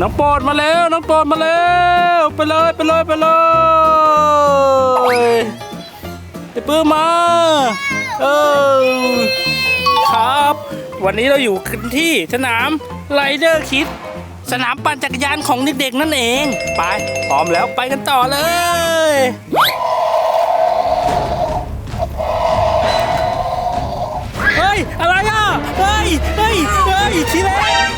น้องโปรดมาแล้วน้องโปรดมาแล้วไปเลยไปเลยไปเลยไอ้ปื้มมาเออครับ วันนี้เราอยู่ที่สนามไรเดอร์คิดสนามปั่นจักรยานของเด็กๆนั่นเอง ไปพร้อมแล้วไปกันต่อเลยเฮ้ยอะไรอะเฮ้ยเฮ้ยเฮ้ยทีเล็ก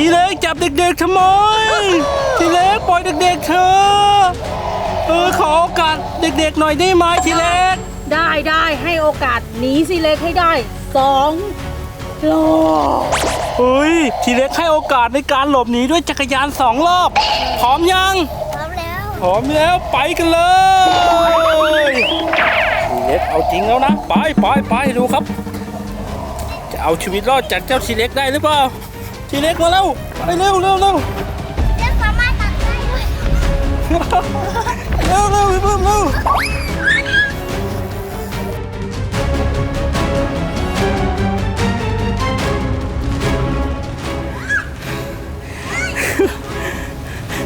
ทีเล็กจับเด็กๆทำไม ทีเล็กปล่อยเด็กๆเธอะเออขอโอกาสเด็กๆหน่อยได้ไหมทีเล็ก ได้ได้ให้โอกาสหนีสิเล็กให้ได้สองรอบเฮ้ย ทีเล็กให้โอกาสในการหลบหนีด้วยจักรยานสองรอบ พร้อมยัง พร้อมแล้ว พร้อมแล้วไปกันเลย ทีเล็กเอาจริงแล้วนะ ไปไปไปดูครับ จะเอาชีวิตรอดจากเจ้าทีเล็กได้หรือเปล่า ทีเล็กมาแล้วไปเร็วเร็วเร็วเรื่องสามารถตัดได้ด้วยเร็วเร็วพี่เพิ่มเร็ว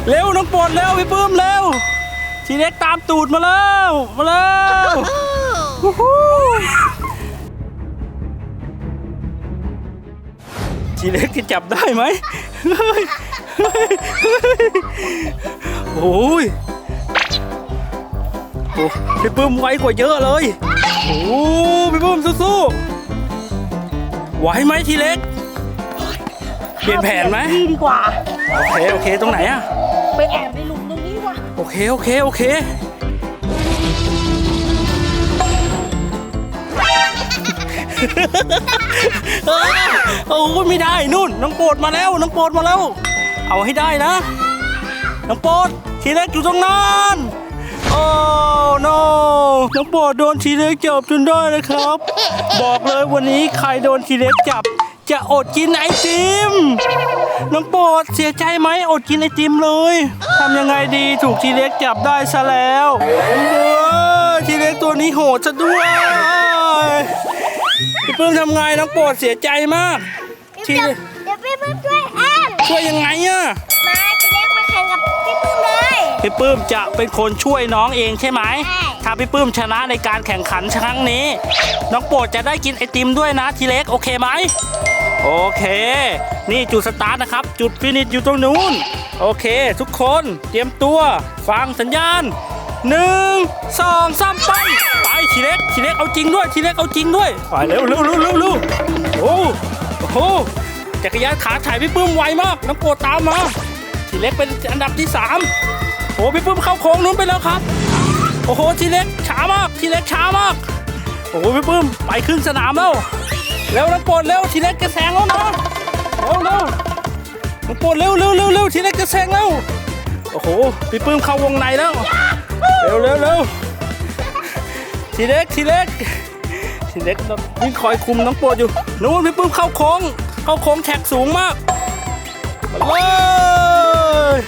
เร็วน้องปวดเร็วพี่เพิ่มเร็วทีเล็กตามตูดมาแล้วมาแล้ว ทีเล็กจะจับได้ไหมเฮ้ยเฮ้ยเฮ้ยโอ้ยโอ้พี่ปื้มไวกว่าเยอะเลย โอ้พี่ปื้มสู้ๆไหวไหมทีเล็ก เปลี่ยนแผนไหมดีดีกว่า โอเค โอเค ตรงไหนอะไปแอบในหลุมตรงนี้ว่ะ โอเค โอเค โอเค เอ้ยโอ้ยไม่ได้นู่นน้องโปรดมาแล้วน้องโปรดมาแล้ว เอาให้ได้นะ น้องโปรดทีเล็กอยู่ตรงนั้นโอ้ no น้องโปรดโดนทีเล็กจับจนได้นะครับ บอกเลยวันนี้ใครโดนทีเล็กจับ จะอดกินไอติม น้องโปรดเสียใจไหมอดกินไอติมเลยทำยังไงดีถูกทีเล็กจับได้ซะแล้วเออทีเล็กตัวนี้โหดซะด้วย พี่ปื้มทำไงน้องโปรดเสียใจมาก ที เดี๋ยวเล็กเดี๋ยวพี่ปื้มช่วยแอนช่วยยังไงอะมาจะเรียกมาแข่งกับพี่ปื้มเลยพี่ปื้มจะเป็นคนช่วยน้องเองใช่ไหมใช่ถ้าพี่ปื้มชนะในการแข่งขันครั้งนี้ น้องโปรดจะได้กินไอติมด้วยนะทีเล็กโอเคไหมโอเค นี่จุดสตาร์ทนะครับ จุดฟินิชอยู่ตรงนู้น โอเค ทุกคนเตรียมตัว ฟังสัญญาณหนึ่งสองสามไปไป ทีเล็กเอาจริงด้วยทีเล็กเอาจริงด้วยไปเร็วเร็วเร็วเร็วเร็วโอ้โหจักรยานขาถ่ายพี่ปื้มไวมากน้องโปรดตามมาทีเล็กเป็นอันดับที่สามโอ้พี่ปื้มเข้าโค้งนู้นไปแล้วครับ โอ้โหทีเล็กช้ามากทีเล็กช้ามากโอ้โหพี่ปื้มไปครึ่งสนามแล้วเร็วน้องโปรดเร็วทีเล็กจะแซงแล้วนะเร็วเร็วน้องโปรดเร็วเร็วเร็วเร็วทีเล็กจะแซงแล้วโอ้โหพี่ปื้มเข้าวงในแล้วเร็วเร็วเร็ว ทีเล็กทีเล็กทีเล็กวิ่งคอยคุมน้องโปรดอยู่นู้นพี่ปื้มเข้าโค้ง เข้าโค้งแท็กสูงมากไปเลย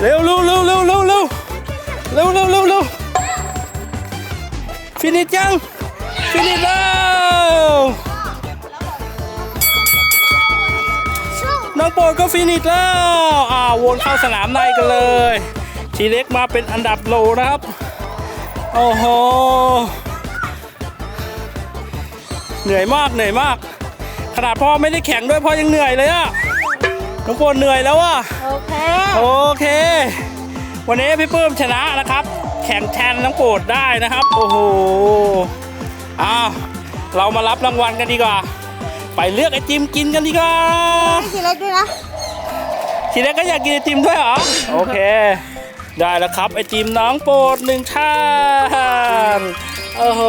เร็วเร็วเร็วเร็วเร็วเร็วเร็วเร็วเร็วเร็วฟินิชยังฟินิชแล้ว น้องโปรดก็ฟินิชแล้วอ่าวนเข้าสนามในกันเลย ทีเล็กมาเป็นอันดับโลนะครับ โอ้โห เหนื่อยมากเหนื่อยมาก ขนาดพ่อไม่ได้แข่งด้วยพ่อยังเหนื่อยเลยอะน้องโปรดเหนื่อยแล้วอะโอเค โอเค วันนี้พี่ปื้มชนะนะครับ แข่งแทนน้องโปรดได้นะครับ โอ้โห อ้าว เรามารับรางวัลกันดีกว่า ไปเลือกไอติมกินกันดีกว่าทีเล็กด้วยนะทีแรกก็อยากกินไอติมด้วยเหรอ โอเค ได้แล้วครับไอติมน้องโปรดหนึ่งท่านโอ้โห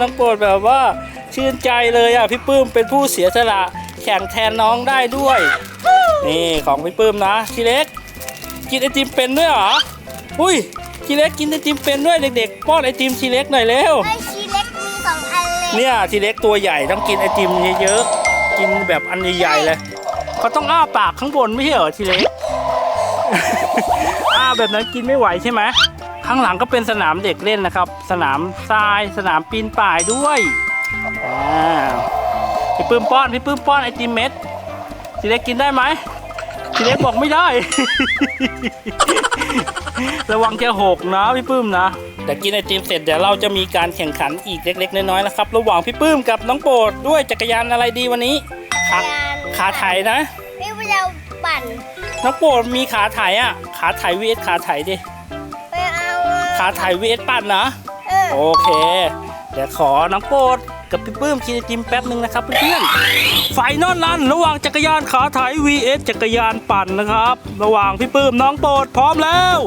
น้องโปรดแบบว่าชื่นใจเลยอะพี่ปื้มเป็นผู้เสียสละแข่งแทนน้องได้ด้วย นี่ของพี่ปื้มนะทีเล็ก กินไอติมเป็นด้วยเหรอ อุ้ยทีเล็กกินไอติมเป็นด้วยเด็กๆ ป้อนไอติมทีเล็กหน่อยเร็วไอ้ชีเล็กมีสองอัน เนี่ยทีเล็กตัวใหญ่ต้องกินไอติมเยอะๆกินแบบอันใหญ่ๆเลยเขาต้องอ้าปากข้างบนไม่ใช่เหรอทีเล็ก อ้าแบบนั้นกินไม่ไหวใช่ไหมข้างหลังก็เป็นสนามเด็กเล่นนะครับ สนามทรายสนามปีนป่ายด้วยพี่ปื้มป้อนพี่ปื้มป้อนไอติมเม็ดทีเล็กกินได้ไหมทีเล็กบอกไม่ได้ ระวังจะหกนะพี่ปื้มนะ แต่กินไอติมเสร็จเดี๋ยวเราจะมีการแข่งขันอีกเล็ก ๆ น้อยๆนะครับ ระหว่างพี่ปื้มกับน้องโปรดด้วยจักรยานอะไรดีวันนี้ขาขาไถนะพี่ไปเอาปั่นน้องโปรดมีขาไถอะ ขาไถ vs ขาไถดิไปเอาขาไถ vs ปั่นนะเออโอเค เดี๋ยวขอน้องโปรดกับพี่ปื้มกินไอติมแป๊บหนึ่งนะครับเพื่อนๆไฟนอนรันระหว่างจักรยานขาไถ vs จักรยานปั่นนะครับ ระหว่างพี่ปื้มน้องโปรดพร้อมแล้ว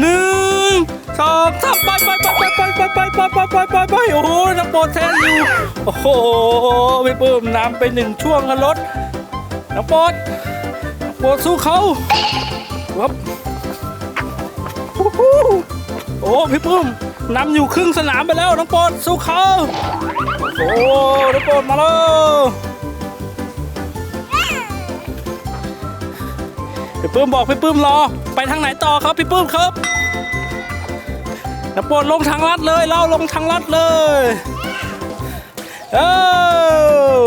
หนึ่งสองสามไปไปไปไปไปไปไปไปไปไปไปโอ้โหน้องโปรดแทนอยู่โอ้โหพี่ปื้มนำไปหนึ่งช่วงกันรถน้องโปรดน้องโปรดสู้เขาวับโอ้โหโอ้พี่ปุ้มนำอยู่ครึ่งสนามไปแล้วน้องโปรดสู้เขาโอ้น้องโปรดมาแล้ว พี่ปื้มบอกพี่ปื้มรอ ไปทางไหนต่อครับพี่ปื้มครับน้องโปรดลงทางลัดเลยเราลงทางลัดเลยเออ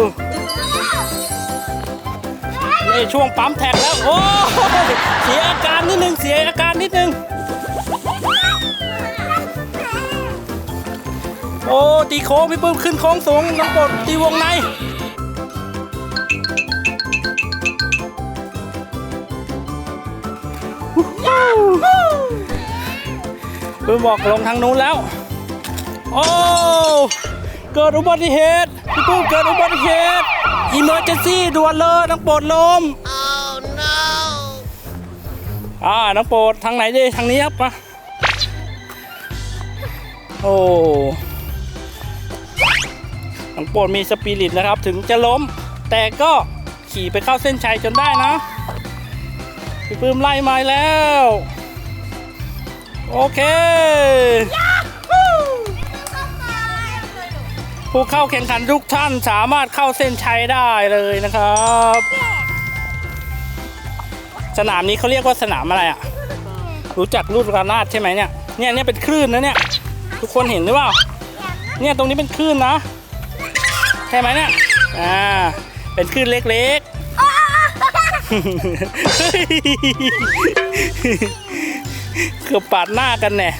นี่ช่วงปั๊มแท็กแล้วโอ้ยเสียอาการนิดนึงเสียอาการนิดนึงโอ้ตีโค้งพี่ปื้มขึ้นโค้งสูงน้องโปรดตีวงใน ปื้มบอกลงทางนู้นแล้ว โอ้เกิดอุบัติเหตุพี่ปื้มเกิดอุบัติเหตุอิมเมอร์เจนซี่ด่วนเลยน้องโปรดลมอ่าน้องโปรดทางไหนดีทางนี้ครับมาโอ้น้องโปรดมีสปิริตนะครับ ถึงจะล้ม แต่ก็ขี่ไปเข้าเส้นชัยจนได้นะพี่ปื้มไล่มาแล้ว โอเค ผู้เข้าแข่งขันทุกท่านสามารถเข้าเส้นชัยได้เลยนะครับ สนามนี้เขาเรียกว่าสนามอะไรอะ รู้จักลูกระนาดใช่ไหมเนี่ย เนี่ยเนี่ยเป็นคลื่นนะเนี่ย ทุกคนเห็นหรือเปล่า เนี่ยตรงนี้เป็นคลื่นนะ ใช่ไหมเนี่ย อ่า เป็นคลื่นเล็กๆ เกือบปาดหน้ากันแน่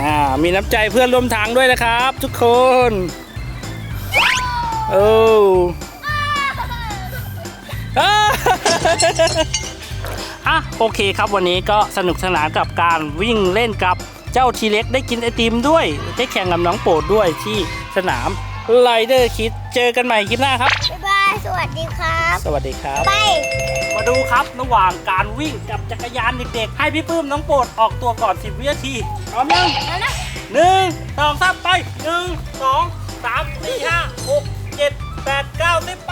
อ่ามีน้ำใจเพื่อนร่วมทางด้วยนะครับ ทุกคนโอ้อ่าอะโอเคครับวันนี้ก็สนุกสนานกับการวิ่งเล่นกับเจ้าทีเล็กได้กินไอติมด้วย ได้แข่งกับน้องโปรดด้วยที่สนามไ i เดอร์คิดเจอกันใหม่คลิปหน้าครับ บ๊ายบาย สวัสดีครับ สวัสดีครับ ไป มาดูครับระหว่างการวิ่งกับจักรยานเด็กๆ ให้พี่ปื้มน้องโปรดออกตัวก่อนสิบวินาทีพร้อมยังหนึ่งสองสามไปหนึ่งสองสามสี่ห้าหกเจ็ดแปดเก้าสิบไป